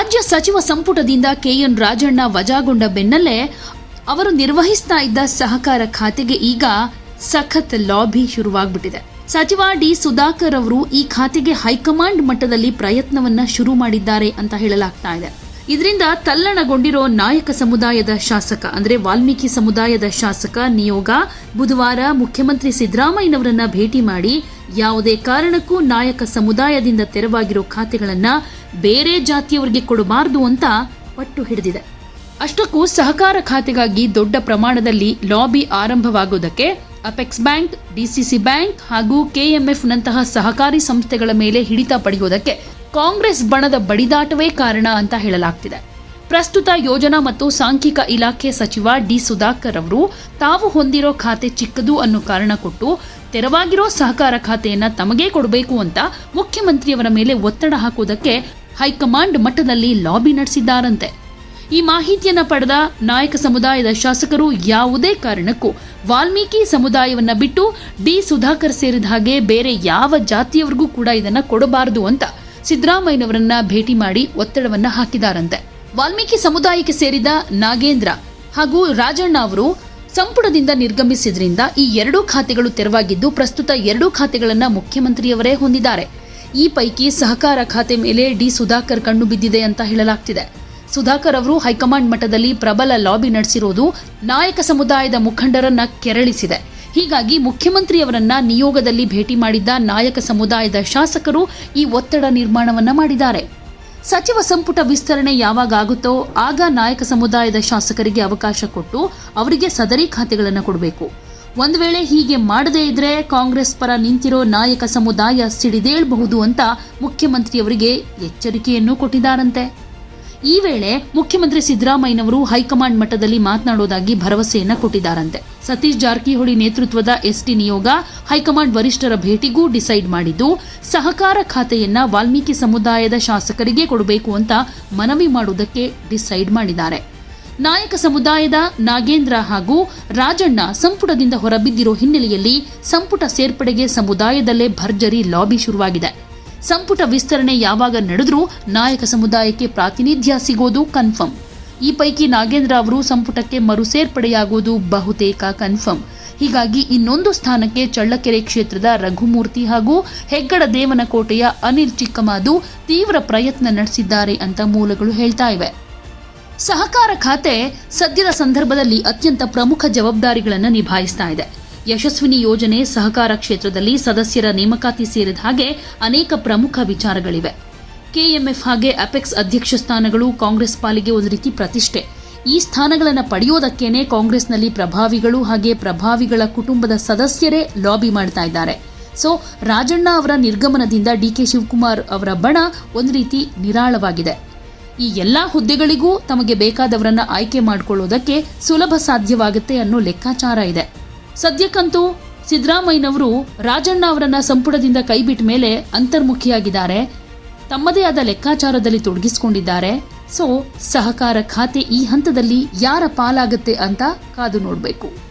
ರಾಜ್ಯ ಸಚಿವ ಸಂಪುಟದಿಂದ ಕೆಎನ್ ರಾಜಣ್ಣ ವಜಾಗೊಂಡ ಬೆನ್ನಲ್ಲೇ ಅವರು ನಿರ್ವಹಿಸ್ತಾ ಇದ್ದ ಸಹಕಾರ ಖಾತೆಗೆ ಈಗ ಸಖತ್ ಲಾಬಿ ಶುರುವಾಗ್ಬಿಟ್ಟಿದೆ. ಸಚಿವ ಡಿ ಸುಧಾಕರ್ ಅವರು ಈ ಖಾತೆಗೆ ಹೈಕಮಾಂಡ್ ಮಟ್ಟದಲ್ಲಿ ಪ್ರಯತ್ನವನ್ನ ಶುರು ಮಾಡಿದ್ದಾರೆ ಅಂತ ಹೇಳಲಾಗ್ತಾ ಇದೆ. ಇದರಿಂದ ತಲ್ಲಣಗೊಂಡಿರೋ ನಾಯಕ ಸಮುದಾಯದ ಶಾಸಕ, ಅಂದ್ರೆ ವಾಲ್ಮೀಕಿ ಸಮುದಾಯದ ಶಾಸಕ ನಿಯೋಗ ಬುಧವಾರ ಮುಖ್ಯಮಂತ್ರಿ ಸಿದ್ದರಾಮಯ್ಯನವರನ್ನ ಭೇಟಿ ಮಾಡಿ ಯಾವುದೇ ಕಾರಣಕ್ಕೂ ನಾಯಕ ಸಮುದಾಯದಿಂದ ತೆರವಾಗಿರೋ ಖಾತೆಗಳನ್ನ ಬೇರೆ ಜಾತಿಯವರಿಗೆ ಕೊಡಬಾರದು ಅಂತ ಪಟ್ಟು ಹಿಡಿದಿದೆ. ಅಷ್ಟಕ್ಕೂ ಸಹಕಾರ ಖಾತೆಗಾಗಿ ದೊಡ್ಡ ಪ್ರಮಾಣದಲ್ಲಿ ಲಾಬಿ ಆರಂಭವಾಗುವುದಕ್ಕೆ ಅಪೆಕ್ಸ್ ಬ್ಯಾಂಕ್, ಡಿಸಿಸಿ ಬ್ಯಾಂಕ್ ಹಾಗೂ ಕೆಎಂಎಫ್ನಂತಹ ಸಹಕಾರಿ ಸಂಸ್ಥೆಗಳ ಮೇಲೆ ಹಿಡಿತ ಪಡೆಯುವುದಕ್ಕೆ ಕಾಂಗ್ರೆಸ್ ಬಣದ ಬಡಿದಾಟವೇ ಕಾರಣ ಅಂತ ಹೇಳಲಾಗ್ತಿದೆ. ಪ್ರಸ್ತುತ ಯೋಜನಾ ಮತ್ತು ಸಾಂಖ್ಯಿಕ ಇಲಾಖೆ ಸಚಿವ ಡಿ ಸುಧಾಕರ್ ಅವರು ತಾವು ಹೊಂದಿರೋ ಖಾತೆ ಚಿಕ್ಕದು ಅನ್ನೋ ಕಾರಣ ಕೊಟ್ಟು ತೆರವಾಗಿರೋ ಸಹಕಾರ ಖಾತೆಯನ್ನ ತಮಗೇ ಕೊಡಬೇಕು ಅಂತ ಮುಖ್ಯಮಂತ್ರಿಯವರ ಮೇಲೆ ಒತ್ತಡ ಹಾಕುವುದಕ್ಕೆ ಹೈಕಮಾಂಡ್ ಮಟ್ಟದಲ್ಲಿ ಲಾಬಿ ನಡೆಸಿದ್ದಾರಂತೆ. ಈ ಮಾಹಿತಿಯನ್ನ ಪಡೆದ ನಾಯಕ ಸಮುದಾಯದ ಶಾಸಕರು ಯಾವುದೇ ಕಾರಣಕ್ಕೂ ವಾಲ್ಮೀಕಿ ಸಮುದಾಯವನ್ನ ಬಿಟ್ಟು ಡಿ ಸುಧಾಕರ್ ಸೇರಿದ ಹಾಗೆ ಬೇರೆ ಯಾವ ಜಾತಿಯವರಿಗೂ ಕೂಡ ಇದನ್ನ ಕೊಡಬಾರದು ಅಂತ ಸಿದ್ದರಾಮಯ್ಯನವರನ್ನ ಭೇಟಿ ಮಾಡಿ ಒತ್ತಡವನ್ನ ಹಾಕಿದಾರಂತೆ. ವಾಲ್ಮೀಕಿ ಸಮುದಾಯಕ್ಕೆ ಸೇರಿದ ನಾಗೇಂದ್ರ ಹಾಗೂ ರಾಜಣ್ಣ ಅವರು ಸಂಪುಟದಿಂದ ನಿರ್ಗಮಿಸಿದ್ರಿಂದ ಈ ಎರಡೂ ಖಾತೆಗಳು ತೆರವಾಗಿದ್ದು ಪ್ರಸ್ತುತ ಎರಡೂ ಖಾತೆಗಳನ್ನು ಮುಖ್ಯಮಂತ್ರಿಯವರೇ ಹೊಂದಿದ್ದಾರೆ. ಈ ಪೈಕಿ ಸಹಕಾರ ಖಾತೆ ಮೇಲೆ ಡಿ ಸುಧಾಕರ್ ಕಣ್ಣು ಬಿದ್ದಿದೆ ಅಂತ ಹೇಳಲಾಗ್ತಿದೆ. ಸುಧಾಕರ್ ಅವರು ಹೈಕಮಾಂಡ್ ಮಟ್ಟದಲ್ಲಿ ಪ್ರಬಲ ಲಾಬಿ ನಡೆಸಿರೋದು ನಾಯಕ ಸಮುದಾಯದ ಮುಖಂಡರನ್ನ ಕೆರಳಿಸಿದೆ. ಹೀಗಾಗಿ ಮುಖ್ಯಮಂತ್ರಿಯವರನ್ನ ನಿಯೋಗದಲ್ಲಿ ಭೇಟಿ ಮಾಡಿದ್ದ ನಾಯಕ ಸಮುದಾಯದ ಶಾಸಕರು ಈ ಒತ್ತಡ ನಿರ್ಮಾಣವನ್ನ ಮಾಡಿದ್ದಾರೆ. ಸಚಿವ ಸಂಪುಟ ವಿಸ್ತರಣೆ ಯಾವಾಗ ಆಗುತ್ತೋ ಆಗ ನಾಯಕ ಸಮುದಾಯದ ಶಾಸಕರಿಗೆ ಅವಕಾಶ ಕೊಟ್ಟು ಅವರಿಗೆ ಸದರಿ ಖಾತೆಗಳನ್ನು ಕೊಡಬೇಕು. ಒಂದು ವೇಳೆ ಹೀಗೆ ಮಾಡದೇ ಇದ್ರೆ ಕಾಂಗ್ರೆಸ್ ಪರ ನಿಂತಿರೋ ನಾಯಕ ಸಮುದಾಯ ಸಿಡಿದೇಳಬಹುದು ಅಂತ ಮುಖ್ಯಮಂತ್ರಿಯವರಿಗೆ ಎಚ್ಚರಿಕೆಯನ್ನೂ ಕೊಟ್ಟಿದ್ದಾರಂತೆ. ಈ ವೇಳೆ ಮುಖ್ಯಮಂತ್ರಿ ಸಿದ್ದರಾಮಯ್ಯನವರು ಹೈಕಮಾಂಡ್ ಮಟ್ಟದಲ್ಲಿ ಮಾತನಾಡೋದಾಗಿ ಭರವಸೆಯನ್ನ ಕೊಟ್ಟಿದ್ದಾರಂತೆ. ಸತೀಶ್ ಜಾರಕಿಹೊಳಿ ನೇತೃತ್ವದ ಎಸ್ಟಿ ನಿಯೋಗ ಹೈಕಮಾಂಡ್ ವರಿಷ್ಠರ ಭೇಟಿಗೂ ಡಿಸೈಡ್ ಮಾಡಿದ್ದು, ಸಹಕಾರ ಖಾತೆಯನ್ನ ವಾಲ್ಮೀಕಿ ಸಮುದಾಯದ ಶಾಸಕರಿಗೆ ಕೊಡಬೇಕು ಅಂತ ಮನವಿ ಮಾಡುವುದಕ್ಕೆ ಡಿಸೈಡ್ ಮಾಡಿದ್ದಾರೆ. ನಾಯಕ ಸಮುದಾಯದ ನಾಗೇಂದ್ರ ಹಾಗೂ ರಾಜಣ್ಣ ಸಂಪುಟದಿಂದ ಹೊರಬಿದ್ದಿರೋ ಹಿನ್ನೆಲೆಯಲ್ಲಿ ಸಂಪುಟ ಸೇರ್ಪಡೆಗೆ ಸಮುದಾಯದಲ್ಲೇ ಭರ್ಜರಿ ಲಾಬಿ ಶುರುವಾಗಿದೆ. ಸಂಪುಟ ವಿಸ್ತರಣೆ ಯಾವಾಗ ನಡೆದರೂ ನಾಯಕ ಸಮುದಾಯಕ್ಕೆ ಪ್ರಾತಿನಿಧ್ಯ ಸಿಗೋದು ಕನ್ಫರ್ಮ್. ಈ ಪೈಕಿ ನಾಗೇಂದ್ರ ಅವರು ಸಂಪುಟಕ್ಕೆ ಮರು ಸೇರ್ಪಡೆಯಾಗುವುದು ಬಹುತೇಕ ಕನ್ಫರ್ಮ್. ಹೀಗಾಗಿ ಇನ್ನೊಂದು ಸ್ಥಾನಕ್ಕೆ ಚಳ್ಳಕೆರೆ ಕ್ಷೇತ್ರದ ರಘುಮೂರ್ತಿ ಹಾಗೂ ಹೆಗ್ಗಡ ದೇವನಕೋಟೆಯ ಅನಿಲ್ ಚಿಕ್ಕಮಾದು ತೀವ್ರ ಪ್ರಯತ್ನ ನಡೆಸಿದ್ದಾರೆ ಅಂತ ಮೂಲಗಳು ಹೇಳ್ತಾ ಇವೆ. ಸಹಕಾರ ಖಾತೆ ಸದ್ಯದ ಸಂದರ್ಭದಲ್ಲಿ ಅತ್ಯಂತ ಪ್ರಮುಖ ಜವಾಬ್ದಾರಿಗಳನ್ನು ನಿಭಾಯಿಸ್ತಾ ಇದೆ. ಯಶಸ್ವಿನಿ ಯೋಜನೆ ಸಹಕಾರ ಕ್ಷೇತ್ರದಲ್ಲಿ ಸದಸ್ಯರ ನೇಮಕಾತಿ ಸೇರಿದ ಹಾಗೆ ಅನೇಕ ಪ್ರಮುಖ ವಿಚಾರಗಳಿವೆ. ಕೆಎಂಎಫ್ ಹಾಗೆ ಅಪೆಕ್ಸ್ ಅಧ್ಯಕ್ಷ ಸ್ಥಾನಗಳು ಕಾಂಗ್ರೆಸ್ ಪಾಲಿಗೆ ಒಂದು ರೀತಿ ಪ್ರತಿಷ್ಠೆ. ಈ ಸ್ಥಾನಗಳನ್ನು ಪಡೆಯೋದಕ್ಕೇನೆ ಕಾಂಗ್ರೆಸ್ನಲ್ಲಿ ಪ್ರಭಾವಿಗಳು ಹಾಗೆ ಪ್ರಭಾವಿಗಳ ಕುಟುಂಬದ ಸದಸ್ಯರೇ ಲಾಬಿ ಮಾಡ್ತಾ ಇದ್ದಾರೆ. ಸೊ, ರಾಜಣ್ಣ ಅವರ ನಿರ್ಗಮನದಿಂದ ಡಿ ಕೆ ಶಿವಕುಮಾರ್ ಅವರ ಬಣ ಒಂದು ರೀತಿ ನಿರಾಳವಾಗಿದೆ. ಈ ಎಲ್ಲಾ ಹುದ್ದೆಗಳಿಗೂ ತಮಗೆ ಬೇಕಾದವರನ್ನ ಆಯ್ಕೆ ಮಾಡಿಕೊಳ್ಳೋದಕ್ಕೆ ಸುಲಭ ಸಾಧ್ಯವಾಗುತ್ತೆ ಅನ್ನೋ ಲೆಕ್ಕಾಚಾರ ಇದೆ. ಸದ್ಯಕ್ಕಂತೂ ಸಿದ್ದರಾಮಯ್ಯನವರು ರಾಜಣ್ಣ ಅವರನ್ನ ಸಂಪುಟದಿಂದ ಕೈಬಿಟ್ಟ ಮೇಲೆ ಅಂತರ್ಮುಖಿಯಾಗಿದ್ದಾರೆ. ತಮ್ಮದೇ ಆದ ಲೆಕ್ಕಾಚಾರದಲ್ಲಿ ತೊಡಗಿಸಿಕೊಂಡಿದ್ದಾರೆ. ಸೊ, ಸಹಕಾರ ಖಾತೆ ಈ ಹಂತದಲ್ಲಿ ಯಾರ ಪಾಲಾಗುತ್ತೆ ಅಂತ ಕಾದು ನೋಡಬೇಕು.